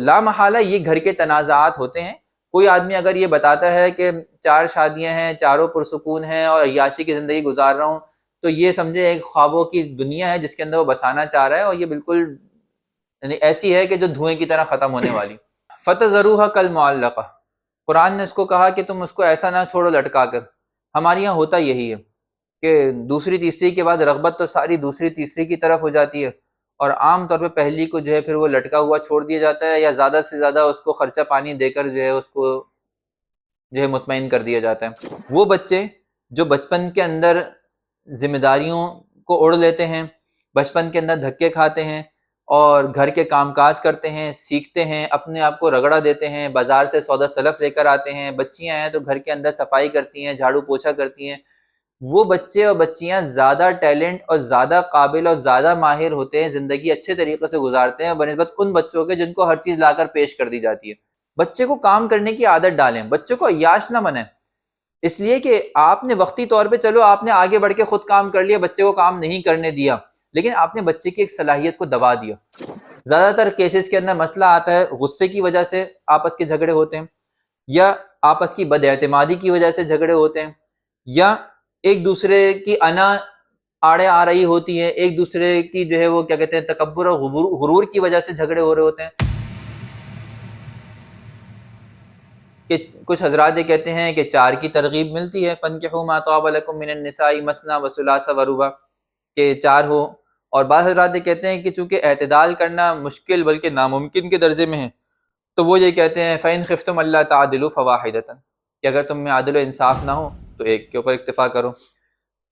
لا محالہ، یہ گھر کے تنازعات ہوتے ہیں۔ کوئی آدمی اگر یہ بتاتا ہے کہ چار شادیاں ہیں، چاروں پرسکون ہیں اور عیاشی کی زندگی گزار رہا ہوں، تو یہ سمجھے ایک خوابوں کی دنیا ہے جس کے اندر وہ بسانا چاہ رہا ہے اور یہ بالکل یعنی ایسی ہے کہ جو دھوئیں کی طرح ختم ہونے والی۔ فتح ضرور کل معلقہ قرآن نے اس کو کہا کہ تم اس کو ایسا نہ چھوڑو لٹکا کر۔ ہمارے یہاں ہوتا یہی ہے کہ دوسری تیسری کے بعد رغبت تو ساری دوسری تیسری کی طرف ہو جاتی ہے۔ اور عام طور پہ پہلی کو جو ہے پھر وہ لٹکا ہوا چھوڑ دیا جاتا ہے یا زیادہ سے زیادہ اس کو خرچہ پانی دے کر جو ہے اس کو جو ہے مطمئن کر دیا جاتا ہے۔ وہ بچے جو بچپن کے اندر ذمہ داریوں کو اڑ لیتے ہیں، بچپن کے اندر دھکے کھاتے ہیں اور گھر کے کام کاج کرتے ہیں، سیکھتے ہیں، اپنے آپ کو رگڑا دیتے ہیں، بازار سے سودا سلف لے کر آتے ہیں، بچیاں ہیں تو گھر کے اندر صفائی کرتی ہیں، جھاڑو پوچھا کرتی ہیں۔ وہ بچے اور بچیاں زیادہ ٹیلنٹ اور زیادہ قابل اور زیادہ ماہر ہوتے ہیں، زندگی اچھے طریقے سے گزارتے ہیں، بنسبت ان بچوں کے جن کو ہر چیز لا کر پیش کر دی جاتی ہے۔ بچے کو کام کرنے کی عادت ڈالیں بچوں کو عیاش نہ بنیں۔ اس لیے کہ آپ نے وقتی طور پہ، چلو آپ نے آگے بڑھ کے خود کام کر لیا، بچے کو کام نہیں کرنے دیا، لیکن آپ نے بچے کی ایک صلاحیت کو دبا دیا۔ زیادہ تر کیسز کے اندر مسئلہ آتا ہے غصے کی وجہ سے آپس کے جھگڑے ہوتے ہیں، یا آپس کی بد اعتمادی کی وجہ سے جھگڑے ہوتے ہیں، یا ایک دوسرے کی انا آڑے آ رہی ہوتی ہے ایک دوسرے کی جو ہے وہ کیا کہتے ہیں، تکبر اور غرور کی وجہ سے جھگڑے ہو رہے ہوتے ہیں۔ کہ کچھ حضرات یہ کہتے ہیں کہ چار کی ترغیب ملتی ہے فن کے من النسائی مسنا وسلاسا وروبا کہ چار ہو۔ اور بعض حضرات یہ کہتے ہیں کہ چونکہ اعتدال کرنا مشکل بلکہ ناممکن کے درجے میں ہے، تو وہ یہ کہتے ہیں فین خفتم اللہ تعدل فواہد کہ اگر تم میں عادل و انصاف نہ ہو۔ تو ایک کے اوپر اکتفا کرو۔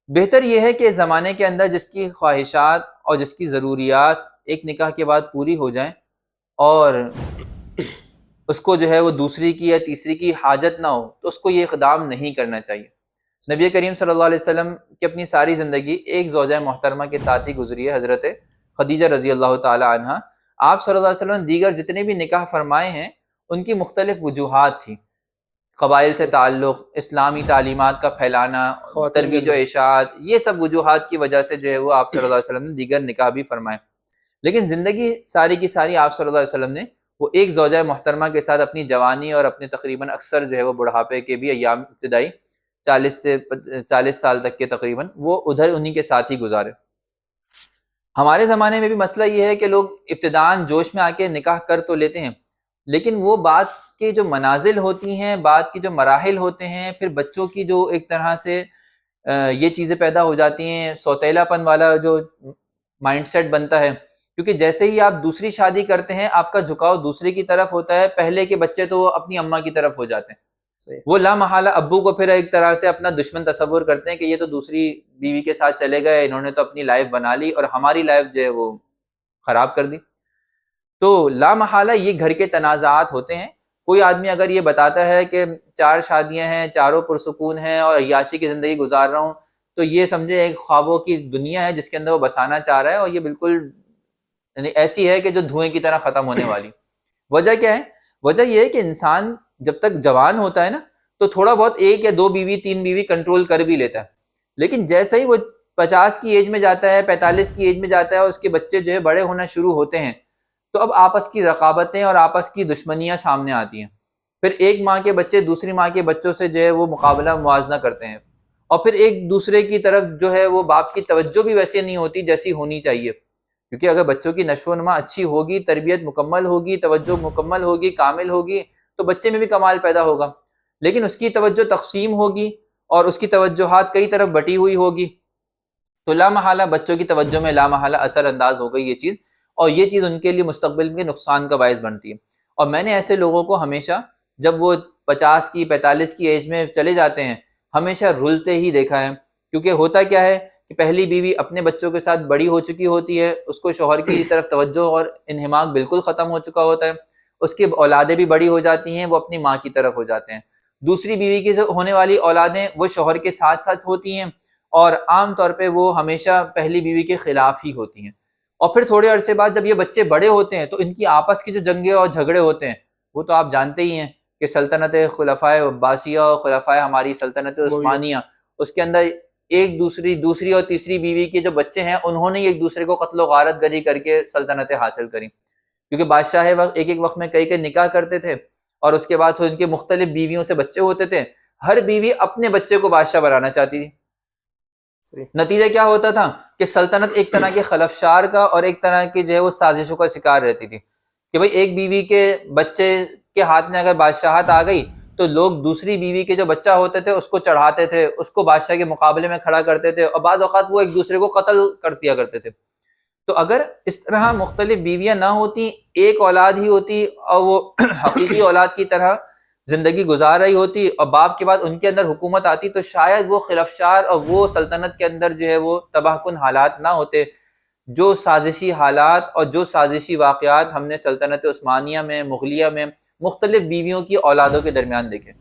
بہتر یہ ہے کہ زمانے کے اندر جس کی خواہشات اور جس کی ضروریات ایک نکاح کے بعد پوری ہو جائیں اور اس کو جو ہے وہ دوسری کی یا تیسری کی حاجت نہ ہو، تو اس کو یہ اقدام نہیں کرنا چاہیے۔ نبی کریم صلی اللہ علیہ وسلم کی اپنی ساری زندگی ایک زوجہ محترمہ کے ساتھ ہی گزری ہے، حضرت خدیجہ رضی اللہ تعالی عنہ۔ آپ صلی اللہ علیہ وسلم دیگر جتنے بھی نکاح فرمائے ہیں، ان کی مختلف وجوہات تھیں۔ قبائل سے تعلق اسلامی تعلیمات کا پھیلانا ترویج و اشاعت یہ سب وجوہات کی وجہ سے جو ہے وہ آپ صلی اللہ علیہ وسلم نے دیگر نکاح بھی فرمائے۔ لیکن زندگی ساری کی ساری آپ صلی اللہ علیہ وسلم نے وہ ایک زوجہ محترمہ کے ساتھ اپنی جوانی اور اپنے تقریباً اکثر جو ہے وہ بڑھاپے کے بھی ایام ابتدائی چالیس سے چالیس سال تک کے تقریباً وہ ادھر انہی کے ساتھ ہی گزارے۔ ہمارے زمانے میں بھی مسئلہ یہ ہے کہ لوگ ابتدان جوش میں آ کے نکاح کر تو لیتے ہیں لیکن وہ بات کے جو منازل ہوتی ہیں بات کی جو مراحل ہوتے ہیں پھر بچوں کی جو ایک طرح سے یہ چیزیں پیدا ہو جاتی ہیں سوتیلا پن والا جو مائنڈ سیٹ بنتا ہے۔ کیونکہ جیسے ہی آپ دوسری شادی کرتے ہیں آپ کا جھکاؤ دوسرے کی طرف ہوتا ہے پہلے کے بچے تو اپنی اماں کی طرف ہو جاتے ہیں۔ وہ لامحالہ ابو کو پھر ایک طرح سے اپنا دشمن تصور کرتے ہیں کہ یہ تو دوسری بیوی کے ساتھ چلے گئے انہوں نے تو اپنی لائف بنا لی اور ہماری لائف جو ہے وہ خراب کر دی۔ تو لامحالہ یہ گھر کے تنازعات ہوتے ہیں۔ کوئی آدمی اگر یہ بتاتا ہے کہ چار شادیاں ہیں، چاروں پرسکون ہیں اور عیاشی کی زندگی گزار رہا ہوں، تو یہ سمجھے ایک خوابوں کی دنیا ہے جس کے اندر وہ بسانا چاہ رہا ہے اور یہ بالکل یعنی ایسی ہے کہ جو دھوئیں کی طرح ختم ہونے والی۔ وجہ کیا ہے؟ وجہ یہ ہے کہ انسان جب تک جوان ہوتا ہے نا، تو تھوڑا بہت ایک یا دو بیوی، تین بیوی کنٹرول کر بھی لیتا ہے۔ لیکن جیسے ہی وہ پچاس کی ایج میں جاتا ہے، پینتالیس کی ایج میں جاتا ہے اور اس کے بچے جو ہے بڑے ہونا شروع ہوتے ہیں تو اب آپس کی رقابتیں اور آپس کی دشمنیاں سامنے آتی ہیں۔ پھر ایک ماں کے بچے دوسری ماں کے بچوں سے جو ہے وہ مقابلہ، موازنہ کرتے ہیں۔ اور پھر ایک دوسرے کی طرف جو ہے وہ باپ کی توجہ بھی ویسے نہیں ہوتی جیسی ہونی چاہیے۔ کیونکہ اگر بچوں کی نشو و نما اچھی ہوگی، تربیت مکمل ہوگی، توجہ مکمل ہوگی، کامل ہوگی، تو بچے میں بھی کمال پیدا ہوگا۔ لیکن اس کی توجہ تقسیم ہوگی اور اس کی توجہات کئی طرف بٹی ہوئی ہوگی۔ تو لامحالہ بچوں کی توجہ میں لامحالہ اثر انداز ہو گئی یہ چیز۔ اور یہ چیز ان کے لیے مستقبل میں نقصان کا باعث بنتی ہے۔ اور میں نے ایسے لوگوں کو ہمیشہ جب وہ پچاس کی پینتالیس کی ایج میں چلے جاتے ہیں ہمیشہ رلتے ہی دیکھا ہے۔ کیونکہ ہوتا کیا ہے کہ پہلی بیوی اپنے بچوں کے ساتھ بڑی ہو چکی ہوتی ہے اس کو شوہر کی طرف توجہ اور انہماک بالکل ختم ہو چکا ہوتا ہے۔ اس کی اولادیں بھی بڑی ہو جاتی ہیں وہ اپنی ماں کی طرف ہو جاتے ہیں۔ دوسری بیوی کی ہونے والی اولادیں وہ شوہر کے ساتھ ساتھ ہوتی ہیں اور عام طور پہ وہ ہمیشہ پہلی بیوی کے خلاف ہی ہوتی ہیں۔ اور پھر تھوڑے عرصے بعد جب یہ بچے بڑے ہوتے ہیں تو ان کی آپس کی جو جنگیں اور جھگڑے ہوتے ہیں وہ تو آپ جانتے ہی ہیں کہ سلطنت خلفۂ عباسیہ اور خلفۂ ہماری سلطنت عثمانیہ اس کے اندر ایک دوسری دوسری اور تیسری بیوی کے جو بچے ہیں انہوں نے ایک دوسرے کو قتل و غارت گری کر کے سلطنتیں حاصل کریں کیونکہ بادشاہ وقت ایک ایک وقت میں کئی کئی نکاح کرتے تھے اور اس کے بعد ان کے مختلف بیویوں سے بچے ہوتے تھے۔ ہر بیوی اپنے بچے کو بادشاہ بنانا چاہتی تھی۔ نتیجہ کیا ہوتا تھا کہ سلطنت ایک طرح کے خلفشار کا اور ایک طرح کی جو ہے وہ سازشوں کا شکار رہتی تھی کہ بھائی ایک بیوی کے بچے کے ہاتھ میں اگر بادشاہت آ گئی تو لوگ دوسری بیوی کے جو بچہ ہوتے تھے اس کو چڑھاتے تھے، اس کو بادشاہ کے مقابلے میں کھڑا کرتے تھے اور بعض اوقات وہ ایک دوسرے کو قتل کر دیا کرتے تھے۔ تو اگر اس طرح مختلف بیویاں نہ ہوتی، ایک اولاد ہی ہوتی اور وہ حقیقی اولاد کی طرح زندگی گزار رہی ہوتی اور باپ کے بعد ان کے اندر حکومت آتی تو شاید وہ خلفشار اور وہ سلطنت کے اندر جو ہے وہ تباہ کن حالات نہ ہوتے۔ جو سازشی حالات اور جو سازشی واقعات ہم نے سلطنت عثمانیہ میں، مغلیہ میں، مختلف بیویوں کی اولادوں کے درمیان دیکھے۔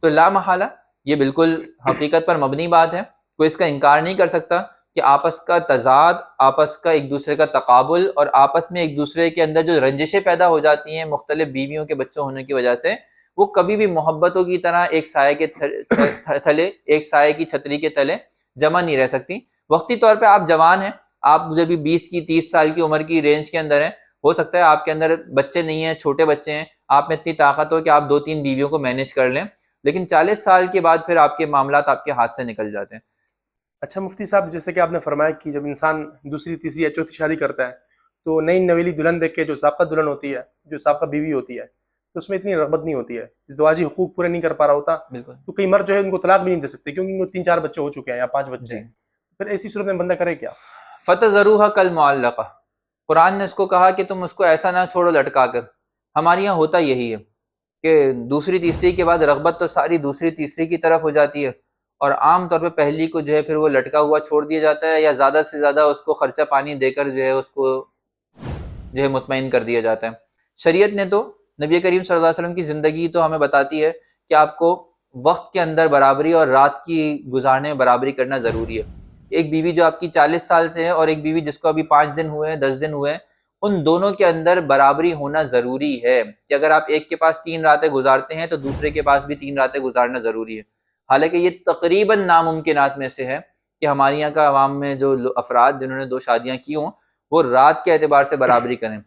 تو لا محالہ، یہ بالکل حقیقت پر مبنی بات ہے۔ کوئی اس کا انکار نہیں کر سکتا کہ آپس کا تضاد، آپس کا ایک دوسرے کا تقابل اور آپس میں ایک دوسرے کے اندر جو رنجشیں پیدا ہو جاتی ہیں مختلف بیویوں کے بچوں ہونے کی وجہ سے وہ کبھی بھی محبتوں کی طرح ایک سائے کے تھلے، ایک سائے کی چھتری کے تلے جمع نہیں رہ سکتی۔ وقتی طور پہ آپ جوان ہیں، آپ مجھے بھی بیس کی، تیس سال کی عمر کی رینج کے اندر ہیں۔ ہو سکتا ہے آپ کے اندر بچے نہیں ہیں، چھوٹے بچے ہیں۔ آپ میں اتنی طاقت ہو کہ آپ دو تین بیویوں کو مینیج کر لیں۔ لیکن چالیس سال کے بعد پھر آپ کے معاملات آپ کے ہاتھ سے نکل جاتے ہیں۔ اچھا مفتی صاحب، جیسے کہ آپ نے فرمایا کہ جب انسان دوسری، تیسری یا چوتھی شادی کرتا ہے تو نئی نویلی دلہن دیکھ کے جو سابقہ دلہن ہوتی ہے، جو سابقہ بیوی ہوتی ہے تو اس میں اتنی رغبت نہیں ہوتی ہے۔ اس دواجی حقوق پورے نہیں کر پا رہا ہوتا بالکل۔ تو کئی مرد جو ہے ان کو طلاق بھی نہیں دے سکتے کیونکہ ان کو تین چار بچے ہو چکے ہیں یا پانچ بچے جی۔ ہیں۔ پھر ایسی صورت میں بندہ کرے کیا؟ فتح ضرور کل معلقہ قرآن نے اس کو کہا کہ تم اس کو ایسا نہ چھوڑو لٹکا کر۔ ہمارے یہاں ہوتا یہی ہے کہ دوسری تیسری کے بعد رغبت تو ساری دوسری تیسری کی طرف ہو جاتی ہے۔ اور عام طور پہ پہلی کو جو ہے پھر وہ لٹکا ہوا چھوڑ دیا جاتا ہے یا زیادہ سے زیادہ اس کو خرچہ پانی دے کر جو ہے اس کو جو ہے مطمئن کر دیا جاتا ہے۔ شریعت نے تو نبی کریم صلی اللہ علیہ وسلم کی زندگی تو ہمیں بتاتی ہے کہ آپ کو وقت کے اندر برابری اور رات کی گزارنے میں برابری کرنا ضروری ہے۔ ایک بیوی جو آپ کی چالیس سال سے ہے اور ایک بیوی جس کو ابھی پانچ دن ہوئے ہیں، دس دن ہوئے ہیں، ان دونوں کے اندر برابری ہونا ضروری ہے۔ کہ اگر آپ ایک کے پاس تین راتیں گزارتے ہیں تو دوسرے کے پاس بھی تین راتیں گزارنا ضروری ہے۔ حالانکہ یہ تقریباً ناممکنات میں سے ہے کہ ہمارے یہاں کا عوام میں جو افراد جنہوں نے دو شادیاں کی ہوں، وہ رات کے اعتبار سے برابری کریں۔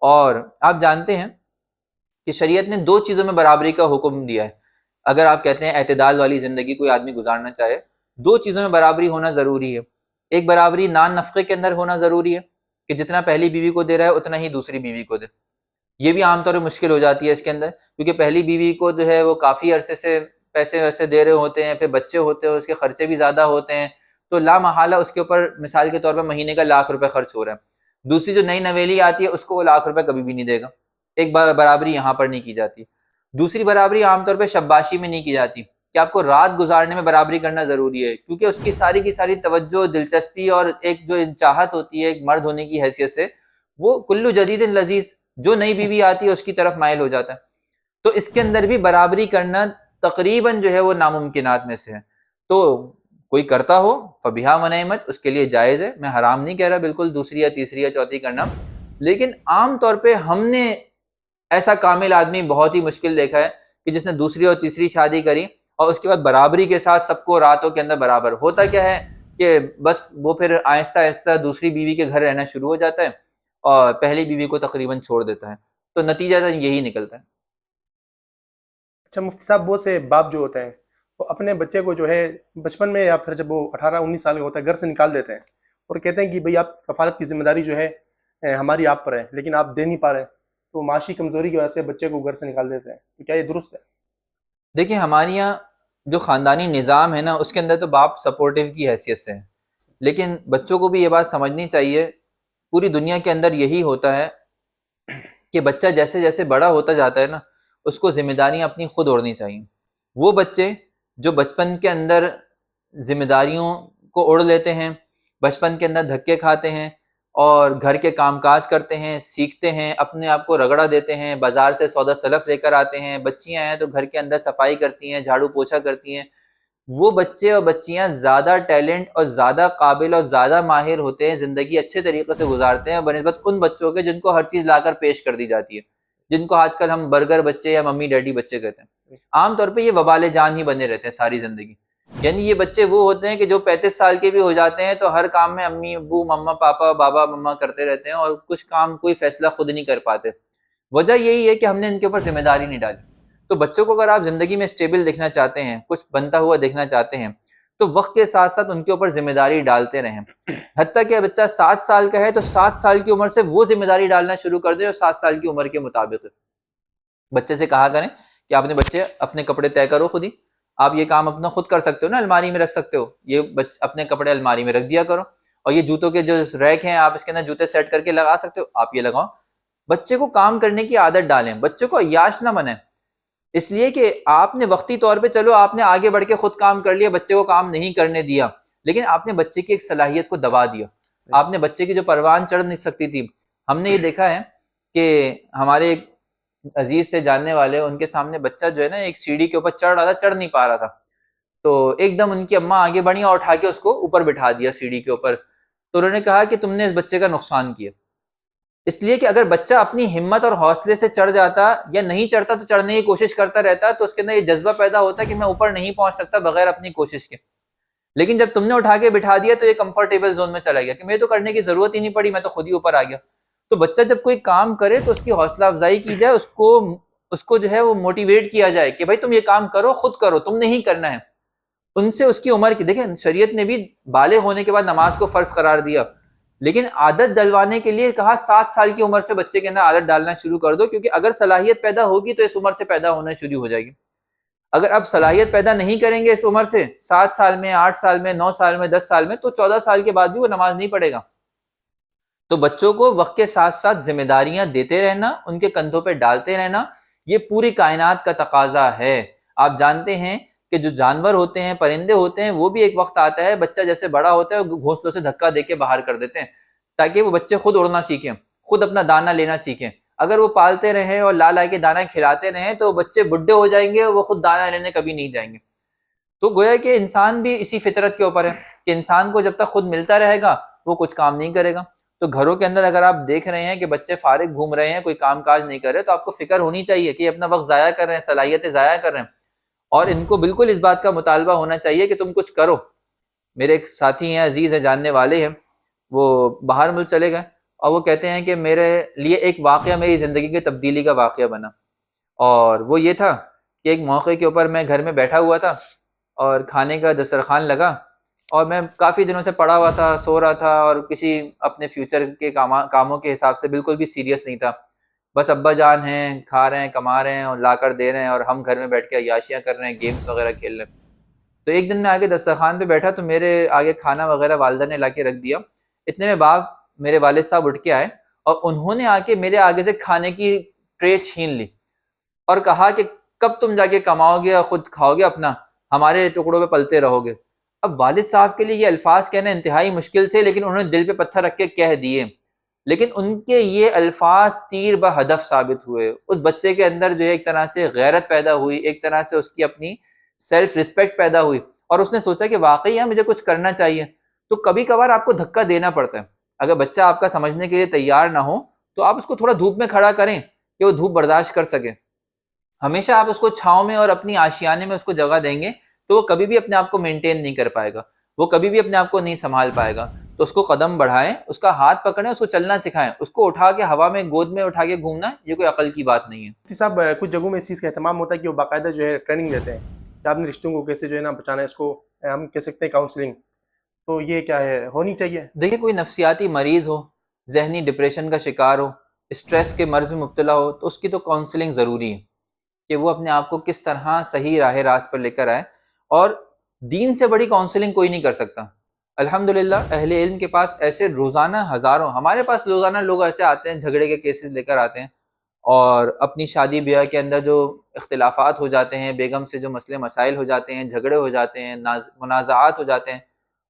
اور آپ جانتے ہیں کہ شریعت نے دو چیزوں میں برابری کا حکم دیا ہے۔ اگر آپ کہتے ہیں اعتدال والی زندگی کوئی آدمی گزارنا چاہے، دو چیزوں میں برابری ہونا ضروری ہے۔ ایک برابری نان نفقے کے اندر ہونا ضروری ہے کہ جتنا پہلی بیوی کو دے رہا ہے، اتنا ہی دوسری بیوی کو دے۔ یہ بھی عام طور پہ مشکل ہو جاتی ہے اس کے اندر، کیونکہ پہلی بیوی کو جو ہے وہ کافی عرصے سے پیسے ویسے دے رہے ہوتے ہیں، پھر بچے ہوتے ہیں، اس کے خرچے بھی زیادہ ہوتے ہیں۔ تو لا محالہ اس کے اوپر مثال کے طور پر مہینے کا لاکھ روپے خرچ ہو رہا ہے۔ دوسری جو نئی نویلی آتی ہے، اس کو وہ لاکھ روپے کبھی بھی نہیں دے گا۔ ایک برابری یہاں پر نہیں کی جاتی۔ دوسری برابری عام طور پہ شباشی میں نہیں کی جاتی۔ کہ آپ کو رات گزارنے میں برابری کرنا ضروری ہے؟ کیونکہ اس کی ساری کی ساری توجہ، دلچسپی اور ایک جو چاہت ہوتی ہے، ایک مرد ہونے کی حیثیت سے، وہ کلو جدید لذیذ جو نئی بیوی آتی ہے، اس کی طرف مائل ہو جاتا ہے۔ تو اس کے اندر بھی برابری کرنا تقریباً جو ہے وہ ناممکنات میں سے ہے۔ تو کوئی کرتا ہو فبیہ منعمت، اس کے لیے جائز ہے۔ میں حرام نہیں کہہ رہا، بالکل دوسری یا تیسری یا چوتھی کرنا۔ لیکن عام طور پہ ہم نے ایسا کامل آدمی بہت ہی مشکل دیکھا ہے کہ جس نے دوسری اور تیسری شادی کری اور اس کے بعد برابری کے ساتھ سب کو راتوں کے اندر برابر۔ ہوتا کیا ہے کہ بس وہ پھر آہستہ آہستہ دوسری بیوی کے گھر رہنا شروع ہو جاتا ہے اور پہلی بیوی کو تقریباً چھوڑ دیتا ہے۔ تو نتیجہ یہی نکلتا ہے۔ اچھا مفتی صاحب بہت سے باپ جو ہوتے ہیں، وہ اپنے بچے کو جو ہے بچپن میں یا پھر جب وہ اٹھارہ، انیس سال کا ہوتا ہے، گھر سے نکال دیتے ہیں اور کہتے ہیں کہ بھائی، آپ کفالت کی ذمہ داری جو ہے، ہماری آپ پر ہے، لیکن آپ دے نہیں پا رہے۔ تو معاشی کمزوری کی وجہ سے بچے کو گھر سے نکال دیتے ہیں۔ تو کیا یہ درست ہے؟ دیکھیں، ہمارے یہاں جو خاندانی نظام ہے نا، اس کے اندر تو باپ سپورٹیو کی حیثیت سے ہے لیکن بچوں کو بھی یہ بات سمجھنی چاہیے، پوری دنیا کے اندر یہی ہوتا ہے کہ بچہ جیسے جیسے بڑا ہوتا جاتا ہے نا، اس کو ذمہ داریاں اپنی خود اوڑھنی چاہیے۔ وہ بچے جو بچپن کے اندر ذمہ داریوں کو اوڑھ لیتے ہیں، بچپن کے اندر دھکے کھاتے ہیں اور گھر کے کام کاج کرتے ہیں سیکھتے ہیں اپنے آپ کو رگڑا دیتے ہیں بازار سے سودا سلف لے کر آتے ہیں بچیاں ہیں تو گھر کے اندر صفائی کرتی ہیں جھاڑو پوچھا کرتی ہیں۔ وہ بچے اور بچیاں زیادہ ٹیلنٹ اور زیادہ قابل اور زیادہ ماہر ہوتے ہیں زندگی اچھے طریقے سے گزارتے ہیں بنسبت ان بچوں کے جن کو ہر چیز لا کر پیش کر دی جاتی ہے جن کو آج کل ہم برگر بچے یا ممی ڈیڈی بچے کہتے ہیں۔ عام طور پہ یہ وبال جان ہی بنے رہتے ہیں ساری زندگی۔ یعنی یہ بچے وہ ہوتے ہیں کہ جو پینتیس سال کے بھی ہو جاتے ہیں تو ہر کام میں امی، ابو، مما، پاپا، بابا، مما کرتے رہتے ہیں اور کچھ کام کوئی فیصلہ خود نہیں کر پاتے۔ وجہ یہی ہے کہ ہم نے ان کے اوپر ذمہ داری نہیں ڈالی۔ تو بچوں کو اگر آپ زندگی میں اسٹیبل دیکھنا چاہتے ہیں، کچھ بنتا ہوا دیکھنا چاہتے ہیں، تو وقت کے ساتھ ساتھ ان کے اوپر ذمہ داری ڈالتے رہیں۔ حتیٰ کہ بچہ سات سال کا ہے تو سات سال کی عمر سے وہ ذمہ داری ڈالنا شروع کر دیں اور سات سال کی عمر کے مطابق۔ بچے سے کہا کریں کہ آپ نے بچے اپنے کپڑے طے کرو خود ہی آپ یہ کام اپنا خود کر سکتے ہو نا الماری میں رکھ سکتے ہو۔ یہ بچ اپنے کپڑے الماری میں رکھ دیا کرو۔ اور یہ جوتوں کے جو ریک ہیں آپ اس کے اندر جوتے سیٹ کر کے لگا سکتے ہو۔ آپ یہ لگاؤ۔ بچے کو کام کرنے کی عادت ڈالیں۔ بچوں کو عیاش نہ بنیں اس لیے کہ آپ نے وقتی طور پہ چلو آپ نے آگے بڑھ کے خود کام کر لیا بچے کو کام نہیں کرنے دیا۔ لیکن آپ نے بچے کی ایک صلاحیت کو دبا دیا۔ آپ نے بچے کی جو پروان چڑھ نہیں سکتی تھی۔ ہم نے یہ دیکھا ہے کہ ہمارے ایک عزیز سے جاننے والے، ان کے سامنے بچہ جو ہے نا، ایک سیڑھی کے اوپر چڑھ رہا تھا، چڑھ نہیں پا رہا تھا۔ تو ایک دم ان کی اماں آگے بڑھی اور اٹھا کے اس کو اوپر بٹھا دیا سیڑھی کے اوپر۔ تو انہوں نے کہا کہ تم نے اس بچے کا نقصان کیا۔ اس لیے کہ اگر بچہ اپنی ہمت اور حوصلے سے چڑھ جاتا یا نہیں چڑھتا، تو چڑھنے کی کوشش کرتا رہتا، تو اس کے اندر یہ جذبہ پیدا ہوتا ہے کہ میں اوپر نہیں پہنچ سکتا بغیر اپنی کوشش کے۔ لیکن جب تم نے اٹھا کے بٹھا دیا تو یہ کمفرٹیبل زون میں چلا گیا کہ میں تو کرنے کی ضرورت ہی نہیں پڑی، میں تو خود ہی اوپر آ گیا۔ تو بچہ جب کوئی کام کرے تو اس کی حوصلہ افزائی کی جائے، اس کو اس کو جو ہے وہ موٹیویٹ کیا جائے کہ بھائی تم یہ کام کرو، خود کرو، تم نہیں کرنا ہے۔ ان سے اس کی عمر کی دیکھیں، شریعت نے بھی بالغ ہونے کے بعد نماز کو فرض قرار دیا۔ لیکن عادت ڈلوانے کے لیے کہا، سات سال کی عمر سے بچے کے اندر عادت ڈالنا شروع کر دو، کیونکہ اگر صلاحیت پیدا ہوگی تو اس عمر سے پیدا ہونا شروع ہو جائے گی۔ اگر اب صلاحیت پیدا نہیں کریں گے اس عمر سے، سات سال میں، آٹھ سال میں، نو سال میں، دس سال میں، تو چودہ سال کے بعد بھی وہ نماز نہیں پڑھے گا۔ تو بچوں کو وقت کے ساتھ ساتھ ذمہ داریاں دیتے رہنا، ان کے کندھوں پہ ڈالتے رہنا، یہ پوری کائنات کا تقاضا ہے۔ آپ جانتے ہیں کہ جو جانور ہوتے ہیں، پرندے ہوتے ہیں، وہ بھی ایک وقت آتا ہے، بچہ جیسے بڑا ہوتا ہے گھونسلوں سے دھکا دے کے باہر کر دیتے ہیں، تاکہ وہ بچے خود اڑنا سیکھیں، خود اپنا دانا لینا سیکھیں۔ اگر وہ پالتے رہیں اور لا لا کے دانا کھلاتے رہیں، تو بچے بڈھے ہو جائیں گے، وہ خود دانا لینے کبھی نہیں جائیں گے۔ تو گویا کہ انسان بھی اسی فطرت کے اوپر ہے کہ انسان کو جب تک خود ملتا رہے گا، وہ کچھ کام نہیں کرے گا۔ تو گھروں کے اندر اگر آپ دیکھ رہے ہیں کہ بچے فارغ گھوم رہے ہیں، کوئی کام کاج نہیں کر رہے، تو آپ کو فکر ہونی چاہیے کہ اپنا وقت ضائع کر رہے ہیں، صلاحیتیں ضائع کر رہے ہیں۔ اور ان کو بالکل اس بات کا مطالبہ ہونا چاہیے کہ تم کچھ کرو۔ میرے ایک ساتھی ہیں، عزیز ہیں، جاننے والے ہیں۔ وہ باہر ملک چلے گئے اور وہ کہتے ہیں کہ میرے لیے ایک واقعہ میری زندگی کی تبدیلی کا واقعہ بنا۔ اور وہ یہ تھا کہ ایک موقع کے اوپر میں گھر میں بیٹھا ہوا تھا اور کھانے کا دسترخوان لگا۔ اور میں کافی دنوں سے پڑا ہوا تھا، سو رہا تھا اور کسی اپنے فیوچر کے کاموں کے حساب سے بالکل بھی سیریس نہیں تھا۔ بس ابا جان ہیں، کھا رہے ہیں، کما رہے ہیں اور لا کر دے رہے ہیں اور ہم گھر میں بیٹھ کے عیاشیاں کر رہے ہیں گیمس وغیرہ کھیل رہے ہیں۔ تو ایک دن میں آگے دسترخوان پہ بیٹھا تو میرے آگے کھانا وغیرہ والدہ نے لا کے رکھ دیا۔ اتنے میں باپ میرے والد صاحب اٹھ کے آئے اور انہوں نے آ کے میرے آگے سے کھانے کی ٹرے چھین لی اور کہا کہ کب تم جا کے کماؤ گے اور خود کھاؤ گے اپنا؟ ہمارے ٹکڑوں پہ پلتے رہو گے۔ اب والد صاحب کے لیے یہ الفاظ کہنا انتہائی مشکل تھے، لیکن انہوں نے دل پہ پتھر رکھ کے کہہ دیے۔ لیکن ان کے یہ الفاظ تیر بہ ہدف ثابت ہوئے۔ اس بچے کے اندر جو ہے ایک طرح سے غیرت پیدا ہوئی، ایک طرح سے اس کی اپنی سیلف رسپیکٹ پیدا ہوئی۔ اور اس نے سوچا کہ واقعی ہے مجھے کچھ کرنا چاہیے۔ تو کبھی کبھار آپ کو دھکا دینا پڑتا ہے۔ اگر بچہ آپ کا سمجھنے کے لیے تیار نہ ہو، تو آپ اس کو تھوڑا دھوپ میں کھڑا کریں کہ وہ دھوپ برداشت کر سکے۔ ہمیشہ آپ اس کو چھاؤں میں اور اپنی آشیانے میں اس کو جگہ دیں گے۔ تو وہ کبھی بھی اپنے آپ کو مینٹین نہیں کر پائے گا۔ وہ کبھی بھی اپنے آپ کو نہیں سنبھال پائے گا۔ تو اس کو قدم بڑھائیں اس کا ہاتھ پکڑیں اس کو چلنا سکھائیں۔ اس کو اٹھا کے ہوا میں گود میں اٹھا کے گھومنا یہ کوئی عقل کی بات نہیں ہے۔ صاحب کچھ جگہوں میں اس چیز کا اہتمام ہوتا ہے کہ وہ باقاعدہ جو ہے ٹریننگ دیتے ہیں کہ آپ نے رشتوں کو کیسے جو ہے نا بچانا ہے اس کو ہم کہہ سکتے ہیں کاؤنسلنگ تو یہ کیا ہے؟ ہونی چاہیے۔ دیکھیں کوئی نفسیاتی مریض ہو ذہنی ڈپریشن کا شکار ہو اسٹریس کے مرض میں مبتلا ہو تو اس کی تو کاؤنسلنگ ضروری ہے کہ وہ اپنے آپ کو کس طرح صحیح راہ راست پر لے کر آئے۔ اور دین سے بڑی کاؤنسلنگ کوئی نہیں کر سکتا۔ الحمد للہ اہل علم کے پاس ایسے روزانہ ہزاروں، ہمارے پاس روزانہ لوگ ایسے آتے ہیں، جھگڑے کے کیسز لے کر آتے ہیں اور اپنی شادی بیاہ کے اندر جو اختلافات ہو جاتے ہیں، بیگم سے جو مسئلے مسائل ہو جاتے ہیں، جھگڑے ہو جاتے ہیں منازعات ہو جاتے ہیں،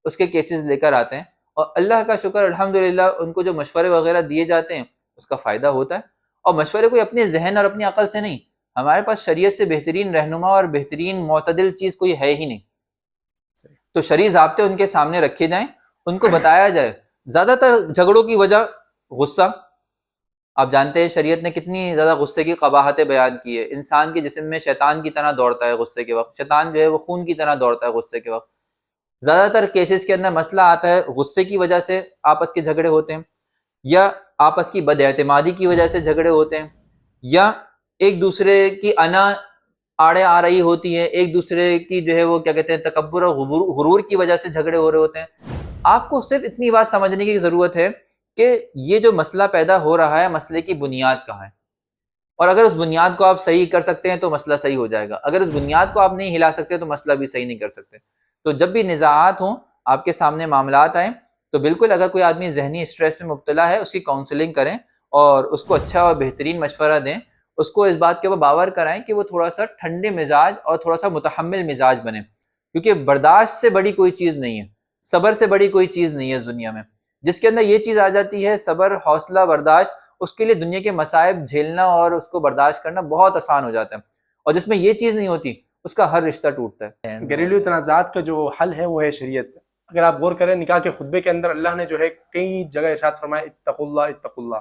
اس کے کیسز لے کر آتے ہیں اور اللہ کا شکر الحمد للہ ان کو جو مشورے وغیرہ دیے جاتے ہیں، اس کا فائدہ ہوتا ہے اور مشورے کوئی اپنے ذہن اور اپنی عقل سے نہیں۔ ہمارے پاس شریعت سے بہترین رہنما اور بہترین معتدل چیز کوئی ہے ہی نہیں۔ تو شریع ضابطے ان کے سامنے رکھے جائیں ان کو بتایا جائے۔ زیادہ تر جھگڑوں کی وجہ غصہ۔ آپ جانتے ہیں شریعت نے کتنی زیادہ غصے کی قباہتیں بیان کی ہے انسان کے جسم میں شیطان کی طرح دوڑتا ہے غصے کے وقت۔ شیطان جو ہے وہ خون کی طرح دوڑتا ہے غصے کے وقت۔ زیادہ تر کیسز کے اندر مسئلہ آتا ہے غصے کی وجہ سے آپس کے جھگڑے ہوتے ہیں یا آپس کی بد اعتمادی کی وجہ سے جھگڑے ہوتے ہیں یا ایک دوسرے کی انا آڑے آ رہی ہوتی ہے ایک دوسرے کی جو ہے وہ کیا کہتے ہیں، تکبر اور غرور غرور کی وجہ سے جھگڑے ہو رہے ہوتے ہیں۔ آپ کو صرف اتنی بات سمجھنے کی ضرورت ہے کہ یہ جو مسئلہ پیدا ہو رہا ہے، مسئلے کی بنیاد کہاں ہے۔ اور اگر اس بنیاد کو آپ صحیح کر سکتے ہیں تو مسئلہ صحیح ہو جائے گا۔ اگر اس بنیاد کو آپ نہیں ہلا سکتے تو مسئلہ بھی صحیح نہیں کر سکتے۔ تو جب بھی نزاعات ہوں، آپ کے سامنے معاملات آئیں، تو بالکل اگر کوئی آدمی ذہنی اسٹریس میں مبتلا ہے، اس کی کاؤنسلنگ کریں اور اس کو اچھا اور بہترین مشورہ دیں۔ اس کو اس بات کے اوپر باور کرائیں کہ وہ تھوڑا سا ٹھنڈے مزاج اور تھوڑا سا متحمل مزاج بنے۔ کیونکہ برداشت سے بڑی کوئی چیز نہیں ہے، صبر سے بڑی کوئی چیز نہیں ہے اس دنیا میں۔ جس کے اندر یہ چیز آ جاتی ہے، صبر، حوصلہ، برداشت، اس کے لیے دنیا کے مصائب جھیلنا اور اس کو برداشت کرنا بہت آسان ہو جاتا ہے۔ اور جس میں یہ چیز نہیں ہوتی، اس کا ہر رشتہ ٹوٹتا ہے۔ گھریلو تنازعات کا جو حل ہے، وہ ہے شریعت۔ اگر آپ غور کریں، نکاح کے خطبے کے اندر اللہ نے جو ہے کئی جگہ ارشاد فرمایا اتق اللہ اتق اللہ۔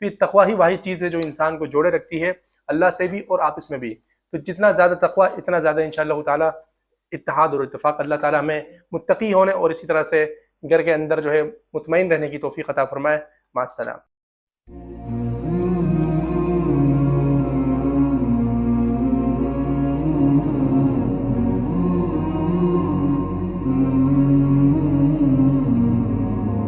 تو یہ تقوا ہی واحد چیز ہے جو انسان کو جوڑے رکھتی ہے، اللہ سے بھی اور آپس میں بھی۔ تو جتنا زیادہ تقوا اتنا زیادہ ان شاء اللہ تعالیٰ اتحاد اور اتفاق اللہ تعالیٰ ہمیں متقی ہونے اور اسی طرح سے گھر کے اندر جو ہے مطمئن رہنے کی توفیق عطا فرمائے۔ مع السلام